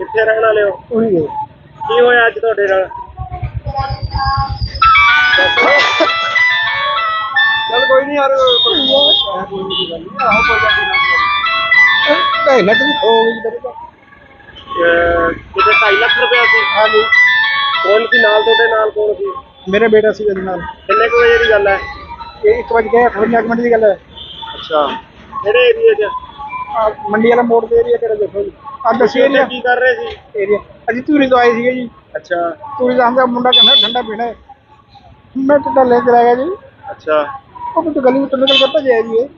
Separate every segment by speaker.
Speaker 1: ਕਿੱਥੇ ਰਹਿਣ ਵਾਲੇ ਹੋ?
Speaker 2: ਉਹੀ ਹੈ।
Speaker 1: ਕੀ ਹੋਇਆ ਅੱਜ ਤੁਹਾਡੇ ਨਾਲ? ਚਲ ਕੋਈ ਨਹੀਂ ਯਾਰ
Speaker 2: ਢਾਈ ਲੱਖ ਦੀ ਹੋ ਗਈ
Speaker 1: ਅਹ ਕਿਤੇ 2.5 ਲੱਖ ਰੁਪਇਆ ਸੀ?
Speaker 2: ਹਾਂਜੀ।
Speaker 1: ਕੌਣ ਸੀ ਨਾਲ ਤੁਹਾਡੇ ਨਾਲ ਕੌਣ ਸੀ?
Speaker 2: ਮੇਰੇ ਬੇਟਾ ਸੀ ਉਹਦੇ ਨਾਲ।
Speaker 1: ਕਿੰਨੇ ਕੁ ਵਜੇ ਦੀ ਗੱਲ ਹੈ?
Speaker 2: ਇਹ ਇੱਕ ਵਜ ਗਿਆ 58 ਮਿੰਟ ਦੀ ਗੱਲ ਹੈ।
Speaker 1: ਅੱਛਾ। ਕਿਹੜੇ ਏਰੀਏ 'ਚ?
Speaker 2: ਮੰਡੀ ਵਾਲਾ ਮੋੜ ਦੇ ਏਰੀਆ ਕਿਹੜਾ ਦੇਖੋ ਜੀ? ਆ ਦੱਸੀ ਏਰੀਆ
Speaker 1: ਕੀ ਕਰ ਰਹੇ ਸੀ?
Speaker 2: ਏਰੀਆ ਅਸੀਂ ਧੂਰੀ ਤੋਂ ਆਏ ਸੀਗੇ ਜੀ।
Speaker 1: ਅੱਛਾ।
Speaker 2: ਧੂਰੀ ਦਾ ਹਮਦਾ ਮੁੰਡਾ ਕਹਿੰਦਾ ਠੰਡਾ ਪੀਣਾ ਹੈ। ਮੈਂ ਟੁੱਟਾ ਲੈ ਕੇ ਆ ਗਿਆ ਜੀ।
Speaker 1: ਅੱਛਾ।
Speaker 2: ਉਹ ਕਿਤੇ ਗਲੀ ਵਿੱਚ ਨਿਕਲ ਕੇ ਭੱਜਿਆ ਜੀ ਇਹ।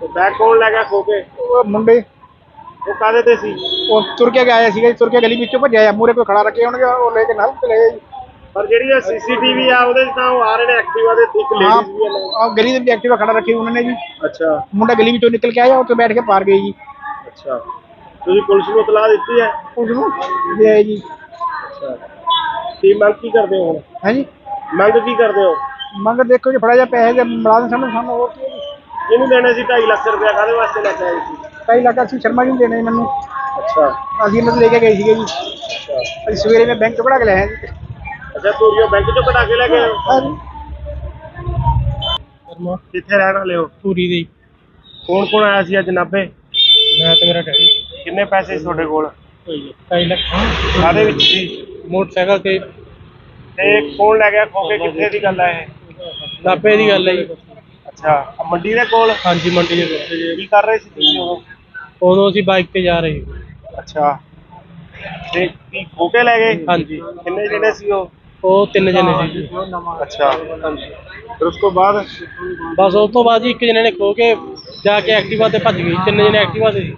Speaker 1: ਤੇ ਬੈਗ ਕੌਣ ਲੈ ਗਿਆ ਖੋ ਕੇ?
Speaker 2: ਉਹ ਮੁੰਡੇ।
Speaker 1: ਉਹ ਕਾਹਦੇ ਤੇ ਸੀ?
Speaker 2: ਉਹ ਤੁਰ ਕੇ ਆਇਆ ਸੀਗਾ ਜੀ ਤੁਰ ਕੇ ਗਲੀ ਵਿੱਚੋਂ ਭੱਜਿਆ ਮੂਰੇ ਕੋਈ ਖੜਾ ਰੱਖੇ ਹੋਣਗੇ ਉਹ ਲੈ ਕੇ ਨਾਲ ਚਲੇ ਗਏ ਜੀ।
Speaker 1: ਪਰ ਜਿਹੜੀ ਇਹ ਸੀਸੀਟੀਵੀ ਆ ਉਹਦੇ 'ਚ ਤਾਂ ਉਹ ਆ ਰਹੇ ਨੇ ਐਕਟਿਵਾ ਦੇ ਤੇ ਇੱਕ
Speaker 2: ਹਾਂ
Speaker 1: ਲੇਡੀਜ਼ ਵੀ ਹੈ
Speaker 2: ਆਹ ਗਲੀ ਦੇ ਵਿੱਚ ਐਕਟਿਵਾ ਖੜਾ ਰੱਖੀ ਉਹਨਾਂ ਨੇ ਜੀ।
Speaker 1: ਅੱਛਾ।
Speaker 2: ਮੁੰਡਾ ਗਲੀ ਵਿੱਚੋਂ ਨਿਕਲ ਕੇ ਆਇਆ ਉੱਥੇ ਬੈਠ ਕੇ ਪਾਰ ਗਈ ਜੀ।
Speaker 1: ਅੱਛਾ। ਤੁਸੀਂ ਪੁਲਿਸ ਨੂੰ ਇਤਲਾਹ ਦਿੱਤੀ ਹੈ?
Speaker 2: ਉਸ ਨੂੰ? ਦੇ ਆਏ ਜੀ।
Speaker 1: ਅੱਛਾ। ਕੀ ਮੰਗ ਕੀ ਕਰਦੇ ਹੋ ਹੁਣ?
Speaker 2: ਹੈ ਜੀ?
Speaker 1: ਮੰਗ ਕੀ ਕਰਦੇ ਹੋ?
Speaker 2: ਮੰਗ ਦੇਖੋ ਜੀ ਫੜਾ ਜਾ ਪੈਸੇ ਦੇ ਮੁਲਾਜ਼ਮ ਸਾਨੂੰ ਸਾਨੂੰ ਹੋਰ ਕੀ
Speaker 1: ਇਹਨੂੰ ਦੇਣੇ ਸੀ? 2.5 ਲੱਖ ਰੁਪਇਆ ਕਾਹਦੇ ਵਾਸਤੇ ਲੈ ਕੇ ਆਏ ਸੀ?
Speaker 2: ਢਾਈ ਲੱਖ ਅਸੀਂ ਸ਼ਰਮਾ ਜੀ ਨੂੰ ਦੇਣੇ ਮੈਨੂੰ।
Speaker 1: ਅੱਛਾ।
Speaker 2: ਅਸੀਂ ਇਹਨਾਂ ਤੋਂ ਲੈ ਕੇ ਗਏ ਸੀਗੇ ਜੀ।
Speaker 1: ਅੱਛਾ।
Speaker 2: ਅਸੀਂ ਸਵੇਰੇ ਮੈਂ ਬੈਂਕ ਤੋਂ ਕਢਾ ਕੇ ਲਿਆਇਆ ਜੀ
Speaker 1: ਅੱਛਾ ਤੋਰੀਓ ਬੈਂਕ ਚੋਂ ਕਢਾ ਕੇ ਲੈ ਹੋ?
Speaker 2: ਹਾਂਜੀ
Speaker 1: ਕਿੱਥੇ ਰਹਿਣ ਵਾਲੇ ਹੋ?
Speaker 2: ਪੂਰੀ ਦੀ
Speaker 1: ਕੌਣ ਕੌਣ ਆਇਆ ਸੀ ਅੱਜ ਨਾਭੇ?
Speaker 2: ਮੈਂ ਤੇ ਮੇਰਾ ਡੈਡੀ।
Speaker 1: ਕਿੰਨੇ ਪੈਸੇ ਸੀ ਤੁਹਾਡੇ ਕੋਲ?
Speaker 2: ਹੋਈ ਢਾਈ ਲੱਖ
Speaker 1: ਕਾਹਦੇ ਵਿੱਚ ਸੀ?
Speaker 2: ਮੋਟਰਸਾਈਕਲ ਤੇ।
Speaker 1: ਤੇ ਕੌਣ ਲੈ ਗਿਆ? ਖੋ ਕੇ ਕਿੱਥੇ ਦੀ ਗੱਲ ਹੈ ਇਹ?
Speaker 2: ਨਾਪੇ ਦੀ ਗੱਲ ਹੈ ਜੀ।
Speaker 1: ਅੱਛਾ ਆਹ ਮੰਡੀ ਦੇ ਕੋਲ?
Speaker 2: ਹਾਂਜੀ ਮੰਡੀ ਦੇ ਕੋਲ।
Speaker 1: ਕੀ ਕਰ ਰਹੇ ਸੀ ਤੁਸੀਂ ਉਦੋਂ
Speaker 2: ਉਦੋਂ ਅਸੀਂ ਬਾਈਕ ਤੇ ਜਾ ਰਹੇ
Speaker 1: ਅੱਛਾ। ਤੇ ਕੀ ਖੋ ਕੇ ਲੈ ਗਏ?
Speaker 2: ਹਾਂਜੀ।
Speaker 1: ਕਿੰਨੇ ਜਣੇ ਸੀ ਉਹ?
Speaker 2: ਉਹ ਤਿੰਨ ਜਣੇ ਸੀ।
Speaker 1: ਅੱਛਾ। ਫਿਰ ਉਸ ਤੋਂ ਬਾਅਦ?
Speaker 2: ਬਸ ਉਸ ਤੋਂ ਬਾਅਦ ਜੀ ਇੱਕ ਜਣੇ ਨੇ ਖੋ ਕੇ ਜਾ ਕੇ ਐਕਟਿਵਾ ਤੇ ਭੱਜ ਗਈ ਤਿੰਨ ਜਣੇ ਐਕਟਿਵਾ ਤੇ ਸੀ।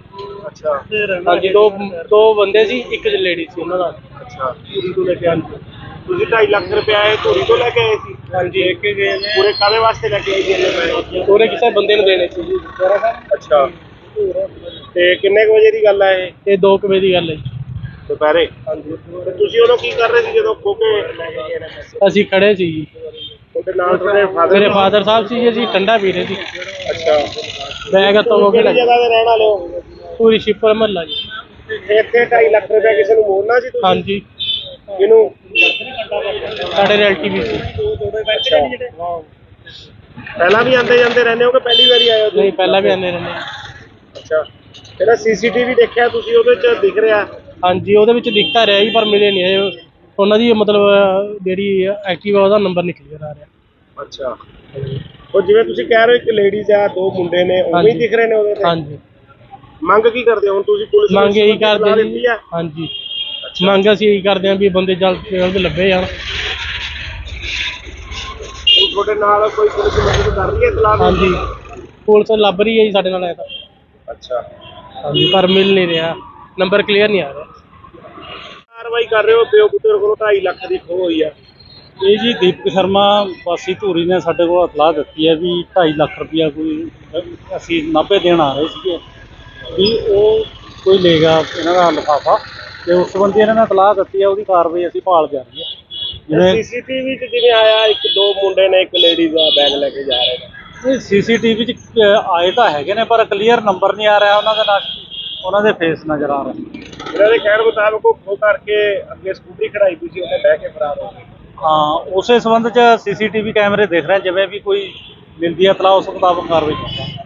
Speaker 1: ਅੱਛਾ।
Speaker 2: ਹਾਂਜੀ ਦੋ ਦੋ। ਬੰਦੇ ਸੀ ਇੱਕ ਲੇਡੀ ਸੀ ਉਹਨਾਂ ਦਾ।
Speaker 1: ਅੱਛਾ। ਧੂਰੀ ਤੋਂ ਲੈ ਕੇ ਆਏ ਤੁਸੀਂ 2.5 ਲੱਖ ਰੁਪਇਆ ਇਹ ਧੂਰੀ ਤੋਂ ਲੈ ਕੇ ਆਏ ਸੀ?
Speaker 2: ਹਾਂਜੀ। ਇੱਕ ਗਏ ਨੇ।
Speaker 1: ਪੂਰੇ ਕਾਹਦੇ ਵਾਸਤੇ ਲੈ ਕੇ ਆਏ ਸੀ ਇੰਨੇ ਪੈਸੇ?
Speaker 2: ਪੂਰੇ ਕਿਸੇ ਬੰਦੇ ਨੂੰ ਦੇਣੇ ਸੀ। ਜੀ
Speaker 1: ਅੱਛਾ। ਤੇ ਕਿੰਨੇ ਕੁ ਵਜੇ ਦੀ ਗੱਲ ਹੈ ਇਹ?
Speaker 2: ਇਹ 2 ਵਜੇ ਦੀ ਗੱਲ ਹੈ ਜੀ।
Speaker 1: ਦੁਪਹਿਰੇ? ਹਾਂਜੀ। ਤੇ ਤੁਸੀਂ ਉਦੋਂ ਕੀ ਕਰ ਰਹੇ ਸੀ ਜਦੋਂ ਲੈ ਕੇ ਗਏ ਨੇ ਪੈਸੇ
Speaker 2: ਅਸੀਂ ਖੜੇ ਸੀ ਜੀ।
Speaker 1: ਤੁਹਾਡੇ ਨਾਲ ਤੁਹਾਡੇ ਫਾਦਰ
Speaker 2: ਮੇਰੇ ਫਾਦਰ ਸਾਹਿਬ ਸੀ ਜੀ ਅਸੀਂ ਠੰਡਾ ਪੀ ਰਹੇ ਸੀ।
Speaker 1: ਅੱਛਾ।
Speaker 2: ਬੈਗ ਤੋਂ ਹੋ ਕੇ
Speaker 1: ਜਗ੍ਹਾ ਤੇ ਰਹਿਣ ਵਾਲੇ ਹੋ?
Speaker 2: ਪੂਰੀ ਸ਼ਿਪਰ ਮਹੱਲਾ ਜੀ।
Speaker 1: ਇੱਥੇ 2.5 ਲੱਖ ਰੁਪਇਆ ਕਿਸੇ ਨੂੰ ਮੋੜਨਾ ਸੀ ਤੁਸੀਂ?
Speaker 2: ਹਾਂਜੀ।
Speaker 1: ਇਹਨੂੰ
Speaker 2: ਸਾਡੇ ਰਿਲੇਟਿਵ ਸੀ।
Speaker 1: ਅੱਛਾ। ਪਹਿਲਾਂ ਵੀ ਆਉਂਦੇ ਜਾਂਦੇ ਰਹਿੰਦੇ ਹੋ ਕਿ ਪਹਿਲੀ ਵਾਰੀ ਆਏ ਹੋ ਤੁਸੀਂ?
Speaker 2: ਨਹੀਂ ਪਹਿਲਾਂ ਵੀ ਆਨੇ ਰਹਿੰਦੇ
Speaker 1: ਅੱਛਾ। ਇਹਦਾ ਸੀਸੀਟੀਵੀ ਦੇਖਿਆ ਤੁਸੀਂ ਉਹਦੇ ਚ ਦਿਖ ਰਿਹਾ?
Speaker 2: ਹਾਂਜੀ ਉਹਦੇ ਵਿੱਚ ਦਿਖਤਾ ਰਿਹਾ ਜੀ ਪਰ ਮਿਲੇ ਨਹੀਂ ਹਜੇ। ਉਹਨਾਂ ਦੀ ਮਤਲਬ ਜਿਹੜੀ ਐਕਟਿਵਾ ਉਹਦਾ ਨੰਬਰ ਨਹੀਂ ਕਲੀਅਰ ਆ ਰਿਹਾ।
Speaker 1: ਅੱਛਾ। ਉਹ ਜਿਵੇਂ ਤੁਸੀਂ ਕਹਿ ਰਹੇ ਹੋ ਇੱਕ ਲੇਡੀਜ਼ ਆ ਦੋ ਮੁੰਡੇ ਨੇ ਉਹ ਵੀ
Speaker 2: ਹਾਂਜੀ।
Speaker 1: ਦਿਖ ਰਹੇ ਨੇ ਉਹਦੇ ਤੇ?
Speaker 2: ਹਾਂਜੀ।
Speaker 1: ਮੰਗ ਕੀ ਕਰਦੇ ਹੋ? ਹੁਣ ਤੁਸੀਂ ਪੁਲਿਸ ਨੂੰ
Speaker 2: ਮੰਗ ਇਹੀ ਕਰਦੇ ਜੀ? ਹਾਂਜੀ। ਮੰਗ ਅਸੀਂ ਇਹੀ ਕਰਦੇ ਹਾਂ ਵੀ ਬੰਦੇ ਜਲਦ ਤੋਂ ਜਲਦ ਲੱਭੇ ਜਾਣ।
Speaker 1: ਹੁਣ ਤੁਹਾਡੇ ਨਾਲ ਕੋਈ ਪੁਲਿਸ ਮਦਦ ਕਰ ਰਹੀ ਹੈ ਇਤਲਾਹ?
Speaker 2: ਹਾਂਜੀ। ਪੁਲਿਸ ਲੱਭ ਰਹੀ ਹੈ ਜੀ ਸਾਡੇ ਨਾਲ ਐ ਤਾਂ।
Speaker 1: ਅੱਛਾ।
Speaker 2: ਹਾਂਜੀ ਪਰ ਮਿਲ ਨਹੀਂ ਰਿਹਾ। ਨੰਬਰ ਕਲੀਅਰ ਨਹੀਂ ਆ ਰਿਹਾ।
Speaker 1: ਕਾਰਵਾਈ ਕਰ ਰਹੇ ਹੋ? ਪਿਓ ਪੁੱਤਰ ਕੋਲੋਂ 2.5 ਲੱਖ ਦੀ ਖੋਹ ਹੋਈ ਆ।
Speaker 3: ਇਹ ਜੀ ਦੀਪਕ ਸ਼ਰਮਾ ਵਾਸੀ ਧੂਰੀ ਨੇ ਸਾਡੇ ਕੋਲ ਇਤਲਾਹ ਦਿੱਤੀ ਹੈ ਵੀ 2.5 ਲੱਖ ਰੁਪਇਆ ਕੋਈ ਅਸੀਂ ਨਾਭੇ ਦੇਣ ਆ ਰਹੇ ਸੀਗੇ। ਵੀ ਉਹ ਕੋਈ ਲੇਗਾ ਇਹਨਾਂ ਦਾ ਲਿਫਾਫਾ ਤੇ ਉਸ ਸੰਬੰਧੀ ਇਹਨਾਂ ਨੇ ਇਤਲਾਹ ਦਿੱਤੀ ਹੈ ਉਹਦੀ ਕਾਰਵਾਈ ਅਸੀਂ ਭਾਲ ਜਾਰੀ ਹੈ। ਜਿਵੇਂ
Speaker 1: ਸੀਸੀਟੀਵੀ ਚ ਜਿਵੇਂ ਆਇਆ ਇੱਕ ਦੋ ਮੁੰਡੇ ਨੇ ਇੱਕ ਲੇਡੀਜ਼ ਦਾ ਬੈਗ ਲੈ ਕੇ ਜਾ ਰਹੇ ਨੇ।
Speaker 3: ਇਹ ਸੀਸੀਟੀਵੀ 'ਚ ਆਏ ਤਾਂ ਹੈਗੇ ਨੇ ਪਰ ਕਲੀਅਰ ਨੰਬਰ ਨਹੀਂ ਆ ਰਿਹਾ ਉਹਨਾਂ ਦਾ ਨਾਲ ਉਹਨਾਂ ਦੇ ਫੇਸ ਨਜ਼ਰ ਆ ਰਹੇ
Speaker 1: ਇਹਨਾਂ ਦੇ ਕਹਿਣ ਮੁਤਾਬਕ ਉਹ ਖੋ ਕਰਕੇ ਅੱਗੇ ਸਕੂਟਰੀ ਖੜਾਈ ਪਈ ਸੀ ਉਹਨੇ ਬਹਿ ਕੇ ਫਰਾਰ ਹੋ ਗਏ।
Speaker 3: ਹਾਂ ਉਸੇ ਸੰਬੰਧ 'ਚ ਸੀਸੀਟੀਵੀ ਕੈਮਰੇ ਦੇਖ ਰਹੇ ਜਿਵੇਂ ਵੀ ਕੋਈ ਮਿਲਦੀ ਹੈ ਇਤਲਾਹ ਉਸ ਮੁਤਾਬਕ ਕਾਰਵਾਈ ਕਰਾਂਗੇ